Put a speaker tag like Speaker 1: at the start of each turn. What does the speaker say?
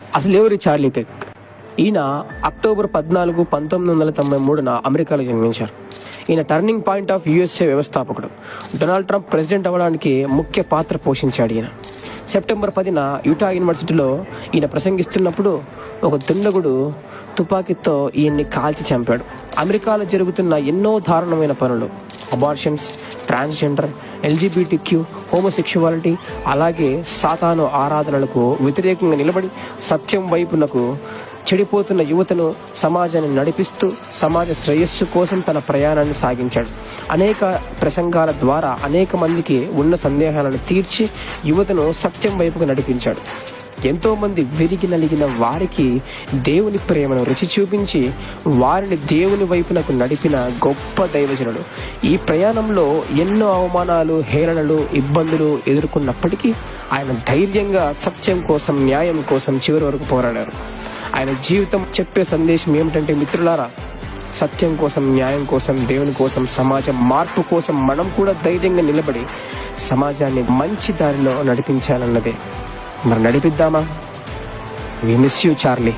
Speaker 1: అసలు ఎవరు Charlie Kirk ఈయన అక్టోబర్ పద్నాలుగు పంతొమ్మిది వందల తొంభై మూడున అమెరికాలో జన్మించారు. ఈయన టర్నింగ్ పాయింట్ ఆఫ్ యుఎస్ఏ వ్యవస్థాపకుడు. డొనాల్డ్ ట్రంప్ ప్రెసిడెంట్ అవ్వడానికి ముఖ్య పాత్ర పోషించాడు ఈయన. సెప్టెంబర్ పదిన యూటా యూనివర్సిటీలో ఈయన ప్రసంగిస్తున్నప్పుడు ఒక దుండగుడు తుపాకీతో ఈయన్ని కాల్చి చంపాడు. అమెరికాలో జరుగుతున్న ఎన్నో దారుణమైన పనులు abortions transgender LGBT Q homosexuality అలాగే సాతాను ఆరాధనలకు వ్యతిరేకంగా నిలబడి సత్యం వైపునకు చెడిపోతున్న యువతను సమాజాన్ని నడిపిస్తూ సమాజ శ్రేయస్సు కోసం తన ప్రయాణాన్ని సాగించాడు. అనేక ప్రసంగాల ద్వారా అనేక మందికి ఉన్న సందేహాలను తీర్చి యువతను సత్యం వైపుకు నడిపించాడు. ఎంతో మంది విరిగి నలిగిన వారికి దేవుని ప్రేమను రుచి చూపించి వారిని దేవుని వైపునకు నడిపిన గొప్ప దైవజనుడు. ఈ ప్రయాణంలో ఎన్నో అవమానాలు హేళనలు ఇబ్బందులు ఎదుర్కొన్నప్పటికీ ఆయన ధైర్యంగా సత్యం కోసం న్యాయం కోసం చివరి వరకు పోరాడారు. ఆయన జీవితం చెప్పే సందేశం ఏమిటంటే మిత్రులారా సత్యం కోసం న్యాయం కోసం దేవుని కోసం సమాజం మార్పు కోసం మనం కూడా ధైర్యంగా నిలబడి సమాజాన్ని మంచి దారిలో నడిపించాలన్నదే. మరి నడిపిద్దామా? We miss you Charlie